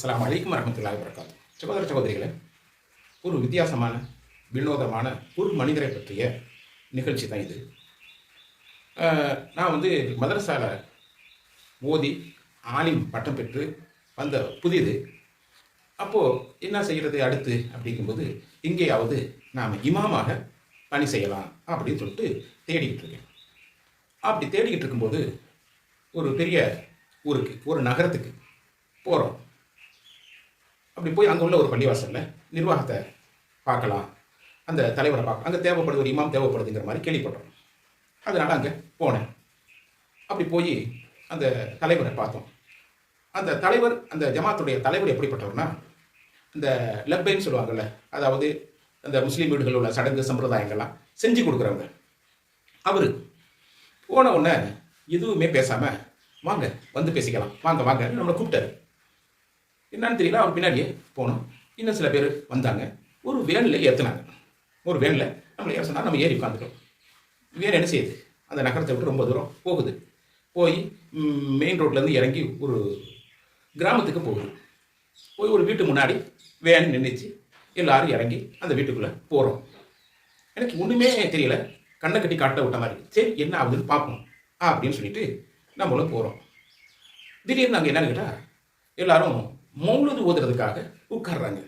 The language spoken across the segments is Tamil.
அஸ்லாம் அலைக்கும் வரமத்துல்லாஹி வரகாத்து சகோதர சகோதரிகளே ஒரு வித்தியாசமான வினோதமான ஒரு மனிதரை பற்றிய நிகழ்ச்சி தான் இது. நான் வந்து மதரசால ஓதி ஆலிம் பட்டம் பெற்று வந்த புதியது அப்போது என்ன செய்கிறது அடுத்து அப்படிங்கும்போது இங்கேயாவது நாம் இமாமாக பணி செய்யலாம் அப்படின்னு சொல்லிட்டு தேடிக்கிட்டு இருக்கேன். அப்படி தேடிக்கிட்டு இருக்கும்போது ஒரு பெரிய ஊருக்கு ஒரு நகரத்துக்கு போகிறோம் அப்படி போய் அங்கே உள்ள ஒரு பள்ளிவாசலில் நிர்வாகத்தை பார்க்கலாம். அந்த தலைவரை பார்க்கலாம் அங்கே தேவைப்படுது ஒரு இமாம் தேவைப்படுதுங்கிற மாதிரி கேள்விப்பட்டோம். அதனால் அங்கே போனேன். அப்படி போய் அந்த தலைவரை பார்த்தோம். அந்த தலைவர் அந்த ஜமாத்துடைய தலைவர் எப்படிப்பட்டவர்னா இந்த லப்பைன்னு சொல்லுவாங்கள்ல அதாவது அந்த முஸ்லீம் வீடுகளில் உள்ள சடங்கு சம்பிரதாயங்கள்லாம் செஞ்சு கொடுக்குறவங்க. அவர் போன உடனே எதுவுமே பேசாமல் வாங்க வந்து பேசிக்கலாம். வாங்க வாங்க. நம்மளை கூப்பிட்டாரு. என்னன்னு தெரியல அவர் பின்னாடியே போனோம். இன்னும் சில பேர் வந்தாங்க. ஒரு வேனில் ஏற்றினாங்க ஒரு வேனில் நம்மளை ஏற சொன்னால் நம்ம ஏறி உட்காந்துட்டோம் வேன் என்ன செய்யுது? அந்த நகரத்தை விட்டு ரொம்ப தூரம் போகுது. போய் மெயின் ரோட்லேருந்து இறங்கி ஒரு கிராமத்துக்கு போகுது. போய் ஒரு வீட்டு முன்னாடி வேன் நின்றுச்சு எல்லாரும் இறங்கி அந்த வீட்டுக்குள்ளே போகிறோம் எனக்கு ஒன்றுமே தெரியல. கண்ணை கட்டி காட்ட விட்ட மாதிரி. சரி என்ன ஆகுதுன்னு பார்ப்போம். அப்படின்னு சொல்லிட்டு நம்மளும் போகிறோம் திடீர்னு அங்கே என்னன்னு கேட்டால் எல்லாரும் மௌலுது ஓதுறதுக்காக உட்கார்றாங்க.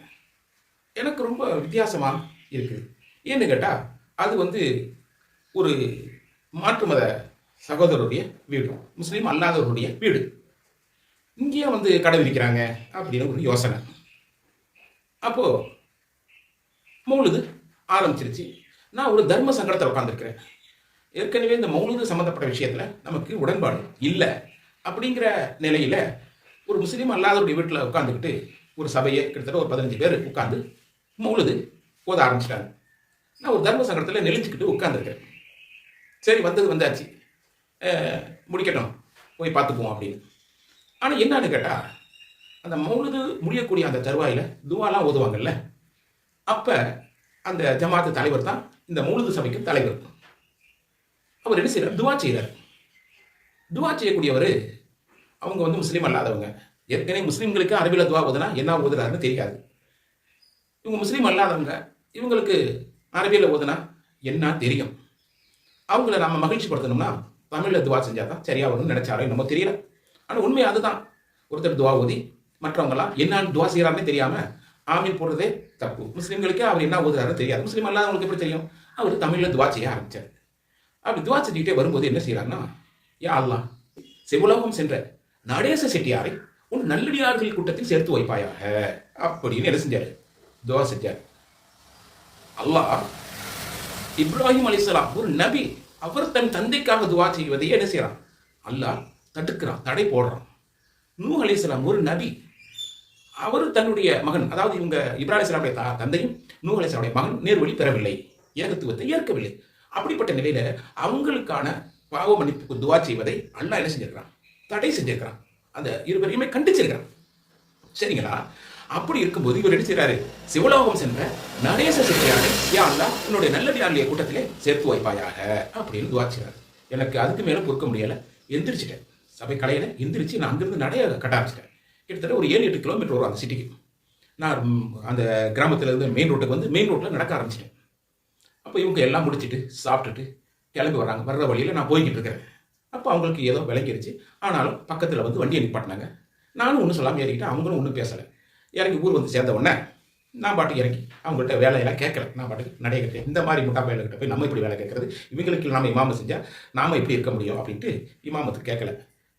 எனக்கு ரொம்ப வித்தியாசமாக இருக்குது ஏன்னு கேட்டால் அது வந்து ஒரு மாற்று மத சகோதரருடைய வீடு. முஸ்லீம் அல்லாதவருடைய வீடு. இங்கேயே வந்து கடை விதிக்கிறாங்க அப்படின்னு ஒரு யோசனை. அப்போது மௌலுது ஆரம்பிச்சிருச்சு. நான் ஒரு தர்ம சங்கடத்தில் உட்காந்துருக்கிறேன் ஏற்கனவே இந்த மௌலுது சம்மந்தப்பட்ட விஷயத்தில் நமக்கு உடன்பாடு இல்லை அப்படிங்கிற நிலையில் ஒரு முஸ்லீம் அல்லாதவருடைய வீட்டில் உட்காந்துக்கிட்டு ஒரு சபையை கிட்டத்தட்ட ஒரு பதினஞ்சு பேர் உட்காந்து மௌலுது ஓத ஆரம்பிச்சிட்டாங்க. நான் ஒரு தர்ம சங்கடத்தில் நெளிஞ்சுக்கிட்டு உட்காந்துருக்கேன் சரி வந்தது வந்தாச்சு. முடிக்கட்டும் போய் பார்த்துக்குவோம் அப்படின்னு. ஆனால் என்னன்னு கேட்டால் அந்த மௌலுது முடியக்கூடிய அந்த தருவாயில் துவாலாம் ஓதுவாங்கல்ல? அப்போ அந்த ஜமாத்து தலைவர் தான் இந்த மௌனது சபைக்கு தலைவர். அவர் என்ன செய்கிறார் துவா செய்கிறார் துவா செய்யக்கூடியவர் அவங்க வந்து முஸ்லீம் அல்லாதவங்க. ஏற்கனவே முஸ்லீம்களுக்கு அரபியில் துவா ஓதுனா என்ன ஓதுறாருன்னு தெரியாது. இவங்க முஸ்லீம் அல்லாதவங்க இவங்களுக்கு அரபியில் ஓதுனா என்ன தெரியும்? அவங்கள நம்ம மகிழ்ச்சி படுத்தணும்னா தமிழில் துவா செஞ்சால் தான் சரியாக வரும்னு நினைச்சாரோ நம்ம தெரியல. ஆனால் உண்மை அதுதான். ஒருத்தர் துவா ஓதி மற்றவங்களாம் என்னன்னு துவா செய்கிறாருன்னு தெரியாமல் ஆமீன் போடுறதே தப்பு. முஸ்லீம்களுக்கே அவர் என்ன ஓதுறாருன்னு தெரியாது. முஸ்லீம் அல்லாதவங்களுக்கு எப்படி தெரியும்? அவர் தமிழில் துவா செய்ய ஆரம்பித்தார் அப்படி துவா செஞ்சுக்கிட்டே வரும்போது என்ன செய்கிறாருன்னா யா அல்லாஹ் செவுலகம் சென்ற நடேச செட்டியாரை உன் நல்லடியார்கள் கூட்டத்தில் சேர்த்து வைப்பாயாக. அப்படின்னு என்ன செஞ்சாரு? துவா செஞ்சார். அல்லாஹ் இப்ராஹிம் அலிசலாம் ஒரு நபி அவர் தன் தந்தைக்காக துவா செய்வதை என்ன செய்யறான்? அல்லாஹ் தடுக்கிறான் தடை போடுறான். நூ அலிசலாம் ஒரு நபி அவர் தன்னுடைய மகன் அதாவது இவங்க இப்ராஹிம் இஸ்லாமுடைய தா- தந்தையும் நூ அலிஸ்லாமுடைய மகன் நேர்வழி பெறவில்லை ஏகத்துவத்தை ஏற்கவில்லை. அப்படிப்பட்ட நிலையில அவங்களுக்கான பாவ மன்னிப்புக்கு துவா செய்வதை அல்லாஹ் என்ன செஞ்சிருக்கிறான்? தடை செஞ்சிருக்கிறான். அந்த இருவரையுமே கண்டிச்சிருக்கிறான். சரிங்களா? அப்படி இருக்கும்போது இவர் என்ன செய்யறாரு சிவலோகம் சென்ற நடேச சித்தியாரை யா அல்லாஹ் உன்னுடைய நல்லடியாருடைய கூட்டத்திலே சேர்த்து வைப்பாயாக அப்படின்னு துவாச்சிறாரு எனக்கு அதுக்கு மேலே பொறுக்க முடியல. எந்திரிச்சிட்டேன். சபை கலையில எந்திரிச்சு நான் அங்கிருந்து நடைய கட்ட ஆரம்பிச்சிட்டேன் கிட்டத்தட்ட ஒரு ஏழு எட்டு கிலோமீட்டர் வரும் அந்த சிட்டிக்கு. நான் அந்த கிராமத்துல இருந்து மெயின் ரோட்டுக்கு வந்து மெயின் ரோட்டில் நடக்க ஆரம்பிச்சிட்டேன். அப்போ இவங்க எல்லாம் முடிச்சிட்டு சாப்பிட்டுட்டு கிளம்பி வராங்க வர்ற வழியில் நான் போய்கிட்டு இருக்கிறேன். அப்போ அவங்களுக்கு ஏதோ விளங்கிருச்சு ஆனாலும் பக்கத்தில் வந்து வண்டியை நிப்பாட்டினாங்க. நானும் ஒன்றும் சொல்லாமல் ஏறிக்கிட்டேன் அவங்களும் ஒன்றும் பேசலை. இறங்கி ஊர் வந்து சேர்ந்த உடனே நான் பாட்டுக்கு இறங்கி அவங்கள்ட்ட வேலையெல்லாம் கேட்கல. நான் பாட்டுக்கு நடைய இந்த மாதிரி முட்டா பையன்கிட்ட போய் நம்ம இப்படி வேலை கேட்கறது? இவங்களுக்கு நாம் இமாம செஞ்சால் நாம் இப்படி இருக்க முடியும் அப்படின்ட்டு இமாமத்துக்கு கேட்கல.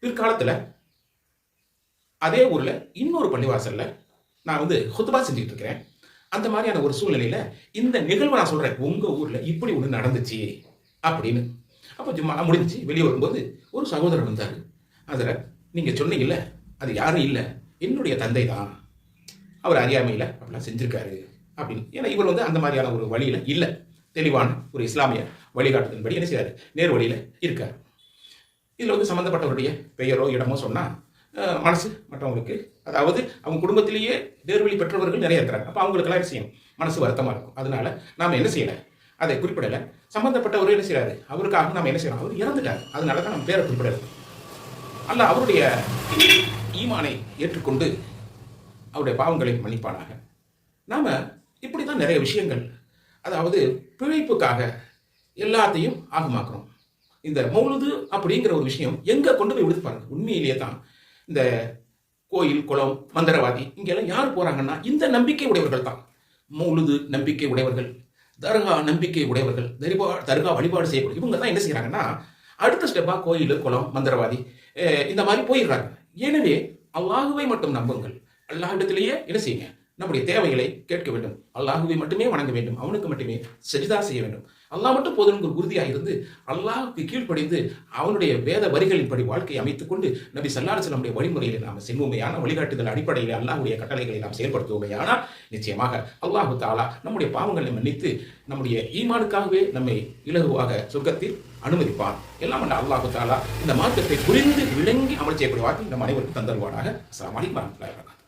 பிற்காலத்தில் அதே ஊரில் இன்னொரு பள்ளிவாசலில் நான் வந்து ஹுத்துபா செஞ்சுக்கிட்டு இருக்கிறேன். அந்த மாதிரியான ஒரு சூழ்நிலையில் இந்த நிகழ்வை நான் சொல்கிறேன் உங்கள் ஊரில் இப்படி ஒன்று நடந்துச்சு அப்படின்னு. அப்போ ஜும்மா முடிஞ்சு வெளியே வரும்போது ஒரு சகோதரர் வந்தார். அதில் நீங்கள் சொன்னீங்கல்ல அது யாரும் இல்லை. என்னுடைய தந்தை தான் அவர் அறியாமையில் அப்படிலாம் செஞ்சுருக்காரு. அப்படின்னு. ஏன்னா இவர் வந்து அந்த மாதிரியான ஒரு வழியில் இல்லை. தெளிவான ஒரு இஸ்லாமிய வழிகாட்டுதன்படி என்ன செய்கிறார் நேர் வழியில் இருக்கார். இதில் வந்து சம்மந்தப்பட்டவருடைய பெயரோ இடமோ சொன்னால் மனசு மற்றவங்களுக்கு அதாவது அவங்க குடும்பத்திலேயே நேர்வழி பெற்றவர்கள் நிறைய இருக்கிறாங்க. அப்போ அவங்களுக்கெல்லாம் என்ன செய்யும் மனசு வருத்தமாக இருக்கும். அதனால நாம் என்ன செய்யலை? அதை குறிப்பிடலை. சம்மந்தப்பட்டவர் என்ன செய்கிறாரு அவருக்காக நாம் என்ன செய்யறோம்? அவர் இறந்துட்டார். அதனால தான் நம்ம பேரை குறிப்பிடலை அல்ல அவருடைய ஈமானை ஏற்றுக்கொண்டு அவருடைய பாவங்களை மன்னிப்பானாக. நாம் இப்படி தான் நிறைய விஷயங்கள் அதாவது பிழைப்புக்காக எல்லாத்தையும் ஆகமாக்குறோம். இந்த மௌலுது அப்படிங்கிற ஒரு விஷயம் எங்கே கொண்டு போய் விடுத்து பாருங்க. உண்மையிலேயே தான் இந்த கோயில் குளம் மந்திரவாதி இங்கெல்லாம் யார் போகிறாங்கன்னா இந்த நம்பிக்கை உடையவர்கள் தான். மௌலுது நம்பிக்கை உடையவர்கள். தர்கா நம்பிக்கை உடையவர்கள் தரிபா தர்கா வழிபாடு செய்யக்கூடிய இவங்க தான் என்ன செய்கிறாங்கன்னா அடுத்த ஸ்டெப்பாக கோயில் குளம் மந்திரவாதி இந்த மாதிரி போயிடுறாங்க. எனவே அல்லாஹுவை மட்டும் நம்புங்கள். அல்லாஹ்விடத்திலேயே என்ன செய்யுங்க? நம்முடைய தேவைகளை கேட்க வேண்டும். அல்லாஹுவை மட்டுமே வணங்க வேண்டும். அவனுக்கு மட்டுமே செஜிதா செய்ய வேண்டும். அல்லாஹ் மட்டும் போதும் ஒரு உறுதியாக இருந்து அல்லாஹுக்கு கீழ்ப்படிந்து அவனுடைய வேத வரிகளின்படி வாழ்க்கையை அமைத்துக் கொண்டு நபி சல்லாரசலமுடைய நம்முடைய வழிமுறையில் நாம் செல்வோமையான வழிகாட்டுதல் அடிப்படையில் அல்லாஹுடைய கட்டளைகளை நாம் செயல்படுத்துவோமையானால் நிச்சயமாக அல்லாஹு தாலா நம்முடைய பாவங்களை மன்னித்து நம்முடைய ஈமானுக்காகவே நம்மை இலகுவாக சொர்க்கத்தில் அனுமதிப்பான். எல்லாம் வல்ல அல்லாஹு தாலா இந்த மார்க்கத்தை புரிந்து விளங்கி அமல் செய்யக்கூடிய வாழ்க்கை நம் அனைவருக்கும் தந்தருவானாக. அஸ்லாம் அலைக்கும் வரஹ்மத்துல்லாஹி